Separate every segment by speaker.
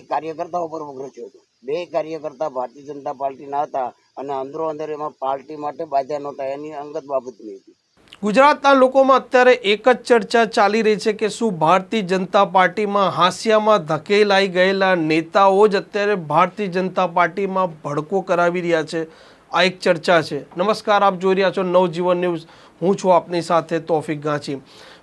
Speaker 1: કાર્યકર્તાઓ પર રચ્યો હતો. બે કાર્યકર્તા ભારતીય જનતા પાર્ટીના હતા અને અંદરો અંદર એમાં પાર્ટી માટે બાધા નહોતા. એની અંગત બાબતની હતી.
Speaker 2: ગુજરાતના લોકોમાં અત્યારે એક જ ચર્ચા ચાલી રહી છે કે શું ભારતીય જનતા પાર્ટીમાં હાંસિયામાં ધકેલાઈ ગયેલા નેતાઓ જ અત્યારે ભારતીય જનતા પાર્ટીમાં ભડકો કરાવી રહ્યા છે. આ એક ચર્ચા છે. નમસ્કાર, આપ જોઈ રહ્યા છો નવજીવન ન્યૂઝ. હું છું આપની સાથે તોફિક ગાંચી.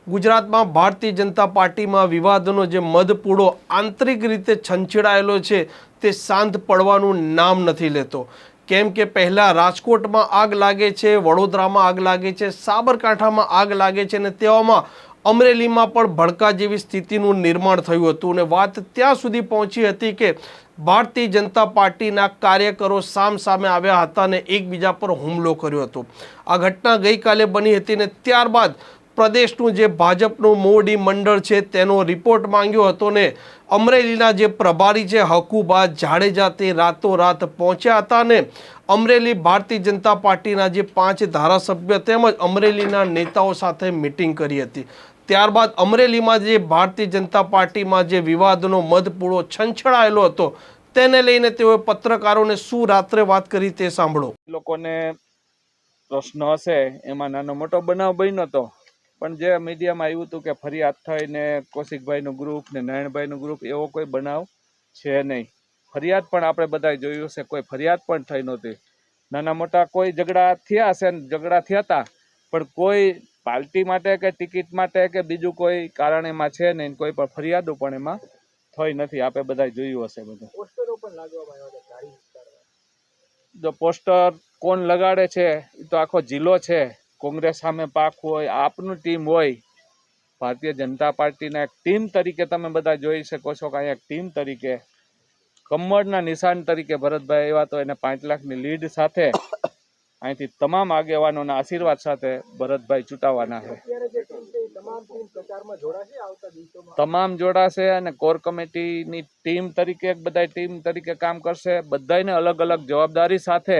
Speaker 2: ગુજરાતમાં ભારતીય જનતા પાર્ટીમાં વિવાદનો જે મધપૂડો આંતરિક રીતે છંછેડાયેલો છે, તે શાંત પડવાનું નામ નથી લેતો. કેમ કે પહેલાં રાજકોટમાં આગ લાગે છે, વડોદરામાં આગ લાગે છે, સાબરકાંઠામાં આગ લાગે છે અને તેવામાં અમરેલીમાં પણ ભડકા જેવી સ્થિતિનું નિર્માણ થયું હતું. અને વાત ત્યાં સુધી પહોંચી હતી કે ભારતીય જનતા પાર્ટીના કાર્યકરો સામ સામે આવ્યા હતા અને એકબીજા પર હુમલો કર્યો હતો. આ ઘટના ગઈકાલે બની હતી ને ત્યારબાદ પ્રદેશનું જે ભાજપનું મોવડી મંડળ છે તેનો રિપોર્ટ માંગ્યો હતો ને અમરેલીના જે પ્રભારી છે હકુબા જાડેજા તે રાતોરાત પહોંચ્યા હતા ને અમરેલી ભારતીય જનતા પાર્ટીના જે પાંચ ધારાસભ્ય તેમજ અમરેલીના નેતાઓ સાથે મિટિંગ કરી હતી. ત્યારબાદ અમરેલીમાં જે ભારતીય જનતા પાર્ટીમાં જે વિવાદનો મધપૂળો છંછળાયેલો હતો, તેને લઈને તેઓએ પત્રકારોને શું રાત્રે વાત કરી તે સાંભળો.
Speaker 3: લોકોને પ્રશ્ન હશે, એમાં નાનો મોટો બનાવ બન્યો હતો પણ જે મીડિયામાં આવ્યું હતું કે ફરિયાદ થઈને કૌશિકભાઈનું ગ્રુપ ને નારાયણભાઈનું ગ્રુપ એવો કોઈ બનાવ છે નહીં. ફરિયાદ પણ આપણે બધાએ જોયું છે કોઈ ફરિયાદ પણ થઈ નહોતી. નાના મોટા કોઈ ઝઘડા થયા હશે ને ઝઘડા થયા હતા, પણ કોઈ પાર્ટી માટે કે ટિકિટ માટે કે બીજું કોઈ કારણ એમાં છે નહીં કોઈ પણ ફરિયાદો પણ એમાં થઈ નથી. આપણે બધા જોયું હશે બધું. જો પોસ્ટર કોણ લગાડે છે એ તો આખો જિલ્લો છે. કોંગ્રેસ સામે પાક હોય આપનું ટીમ હોય. ભારતીય જનતા પાર્ટીના એક ટીમ તરીકે તમે બધા જોઈ શકો છો કે અહીંયા એક ટીમ તરીકે કમળના નિશાન તરીકે ભરતભાઈ એવા તો એને પાંચ લાખની લીડ સાથે અહીંથી તમામ આગેવાનોના આશીર્વાદ સાથે ભરતભાઈ ચૂંટાવાના છે. તમામ જોડાશે અને કોર કમિટીની ટીમ તરીકે બધા ટીમ તરીકે કામ કરશે. બધાને અલગ અલગ જવાબદારી સાથે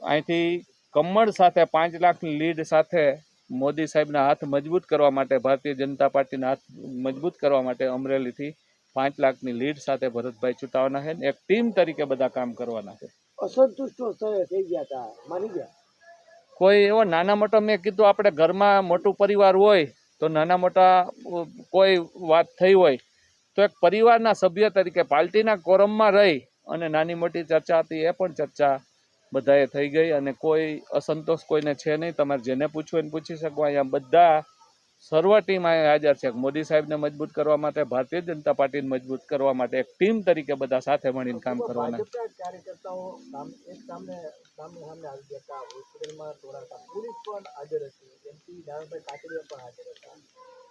Speaker 3: અહીંથી કમળ સાથે પાંચ લાખની લીડ સાથે મોદી સાહેબના હાથ મજબૂત કરવા માટે ભારતીય જનતા પાર્ટીના હાથ મજબૂત કરવા માટે અમરેલીથી પાંચ લાખની લીડ સાથે ભરતભાઈ ચૂંટાવાના છે એક ટીમ તરીકે બધા કામ કરવાના છે.
Speaker 1: અસંતુષ્ટો થઈ ગયા હતા માની ગયા?
Speaker 3: કોઈ એવો નાના મોટો મેં કીધું આપણે ઘરમાં મોટું પરિવાર હોય તો નાના મોટા કોઈ વાત થઈ હોય તો એક પરિવારના સભ્ય તરીકે પાર્ટીના કોરમમાં રહી અને નાની મોટી ચર્ચા હતી, એ પણ ચર્ચા બધાએ થઈ ગઈ અને કોઈ અસંતોષ કોઈને છે નહીં. તમારે જેને પૂછવું એને પૂછી શકો. અહીંયા બધા સર્વ ટીમ અહીંયા હાજર છે. મોદી સાહેબને મજબૂત કરવા માટે ભારતીય જનતા પાર્ટીને મજબૂત કરવા માટે એક ટીમ તરીકે બધા સાથે મળીને કામ કરવાના.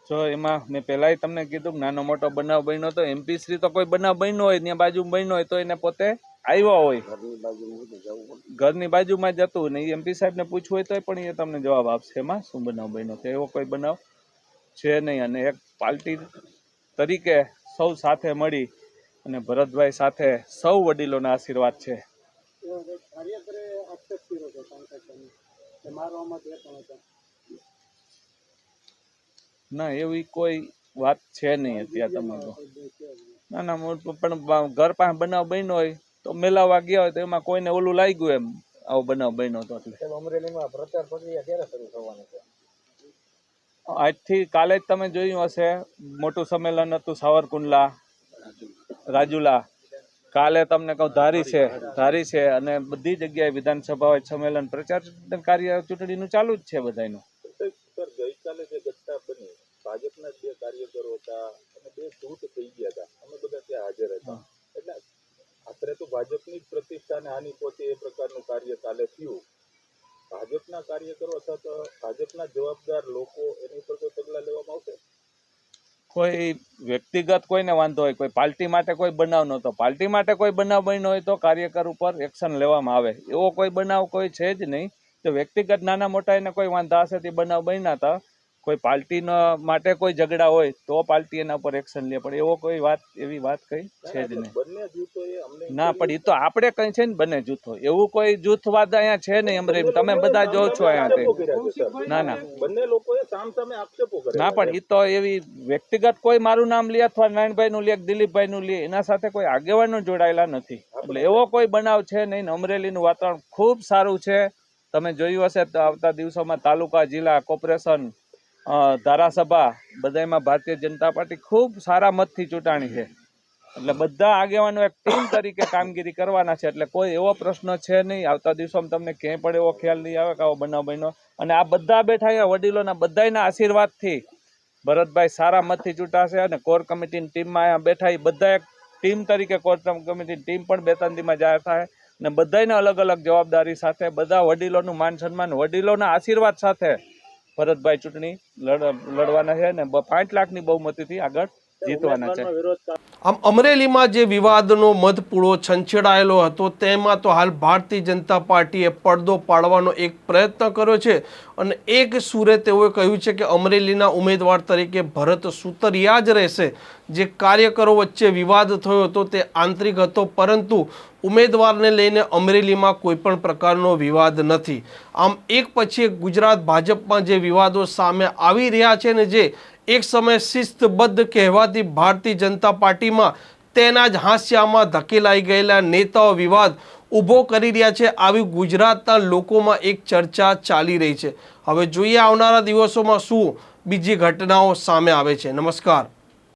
Speaker 3: જો એમાં મેં પહેલાંય તમને કીધું કે નાનો મોટો બનાવ બન્યો તો એમપી શ્રી તો કોઈ બનાવ બન્યો હોય ત્યાં બાજુ બન્યો હોય તો એને પોતે આવ્યા હોય.
Speaker 1: ઘરની બાજુમાં
Speaker 3: જતું ને એમપી સાહેબને પૂછવું હોય તોય પણ એ તમને જવાબ આપશે એમાં શું બનાવ બન્યો છે. એવો કોઈ બનાવ? છે નહીં અને એક પાર્ટી તરીકે સૌ સાથે મળી અને ભરતભાઈ સાથે સૌ વડીલોના આશીર્વાદ છે. ના, એવી કોઈ વાત છે નહીં અત્યારે તમારો ના ના મોટું પણ ઘર પાસે બનાવ બન્યો હોય તો મેલાવા ગયા હોય તો એમાં કોઈને ઓલું લાગ્યું એમ, આવો બનાવ બન્યો તો એટલે.
Speaker 1: અમરેલીમાં પ્રચાર પ્રક્રિયા ક્યારે શરૂ થવાની છે?
Speaker 3: આજથી કાલે જ તમે જોયું હશે. મોટું સંમેલન હતું સાવરકુંડલા રાજુલા. કાલે તમને કહું ધારી છે ધારી છે અને બધી જગ્યાએ વિધાનસભા હોય સંમેલન પ્રચાર કાર્ય ચૂંટણીનું ચાલુ જ છે
Speaker 4: બધાનું ગઈકાલે જે ઘટના બની ભાજપના જ બે કાર્યકરો હતા અને બે શૂટ થઈ ગયા હતા અમે બધા ત્યાં હાજર હતા. એટલે આખરે તો ભાજપની જ પ્રતિષ્ઠાને હાનિ પહોંચે એ પ્રકારનું કાર્ય કાલે થયું. ભાજપના કાર્યકરો અથવા તો ભાજપના જવાબદાર લોકો એની ઉપર કોઈ પગલાં લેવામાં આવશે?
Speaker 3: કોઈ વ્યક્તિગત કોઈને વાંધો હોય, કોઈ પાર્ટી માટે કોઈ બનાવ નહોતો. પાર્ટી માટે કોઈ બનાવ બન્યો હોય તો કાર્યકર ઉપર એક્શન લેવામાં આવે. એવો કોઈ બનાવ કોઈ છે જ નહીં. તો વ્યક્તિગત નાના મોટા એને કોઈ વાંધા હશે તે બનાવ બન્યા હતા. કોઈ પાર્ટીના માટે કોઈ ઝઘડા હોય તો પાર્ટી એના પર એક્શન લે. પણ એવો કોઈ વાત એવી વાત કઈ છે જ નહીં. ના પણ એ તો આપણે કઈ છે ને બંને જૂથો. એવું કોઈ જૂથવાદ અહીંયા છે નહીં અમરે. તમે બધા જો છો અહીંયા ના ના.
Speaker 4: બંને લોકોએ સામ સામે આક્ષેપો કર્યા
Speaker 3: ના પણ એ તો એવી વ્યક્તિગત કોઈ મારું નામ લે અથવા નારાયણભાઈ નું લે દિલીપભાઈ નું લે એના સાથે કોઈ આગેવાનો જોડાયેલા નથી. એટલે એવો કોઈ બનાવ છે નહીં અમરેલી અમરેલીનું વાતાવરણ ખૂબ સારું છે. તમે જોયું હશે આવતા દિવસોમાં તાલુકા જિલ્લા કોર્પોરેશન ધારાસભા બધામાં ભારતીય જનતા પાર્ટી ખૂબ સારા મતથી ચૂંટાણી છે. એટલે બધા આગેવાનો એક ટીમ તરીકે કામગીરી કરવાના છે. એટલે કોઈ એવો પ્રશ્ન છે નહીં. આવતા દિવસોમાં તમને ક્યાંય પણ એવો ખ્યાલ નહીં આવે કે આવો બનાવ બન્યો. અને આ બધા બેઠા અહીંયા વડીલોના બધાયના આશીર્વાદથી ભરતભાઈ સારા મતથી ચૂંટાશે અને કોર કમિટીની ટીમમાં અહીંયા બેઠા એ બધા એક ટીમ તરીકે કોર કમિટીની ટીમ પણ બે ત્રણ દીમાં જાહેર થાય. અને બધાને અલગ અલગ જવાબદારી સાથે બધા વડીલોનું માન સન્માન વડીલોના આશીર્વાદ સાથે ભરતભાઈ ચૂંટણી લડ લડવાના છે અને પાંચ લાખની બહુમતીથી આગળ જીતવાના છે.
Speaker 2: આમ અમરેલીમાં જે વિવાદનો મધપૂળો છંછેડાયેલો હતો, તેમાં તો હાલ ભારતીય જનતા પાર્ટીએ પડદો પાડવાનો એક પ્રયત્ન કર્યો છે અને એક સુરે તેઓએ કહ્યું છે કે અમરેલીના ઉમેદવાર તરીકે ભરત સુતરિયા જ રહેશે. જે કાર્યકરો વચ્ચે વિવાદ થયો હતો તે આંતરિક હતો, પરંતુ ઉમેદવારને લઈને અમરેલીમાં કોઈપણ પ્રકારનો વિવાદ નથી. આમ એક પછી એક ગુજરાત ભાજપમાં જે વિવાદો સામે આવી રહ્યા છે ને જે એક સમયે શિસ્તબદ્ધ કહેવાતી ભારતીય જનતા પાર્ટીમાં તેના જ હાંસ્યામાં ધકેલાઈ ગયેલા નેતાઓ વિવાદ ઊભો કરી રહ્યા છે. આવી ગુજરાતના લોકોમાં એક ચર્ચા ચાલી રહી છે. હવે જોઈએ આવનારા દિવસોમાં શું બીજી ઘટનાઓ સામે આવે છે. નમસ્કાર.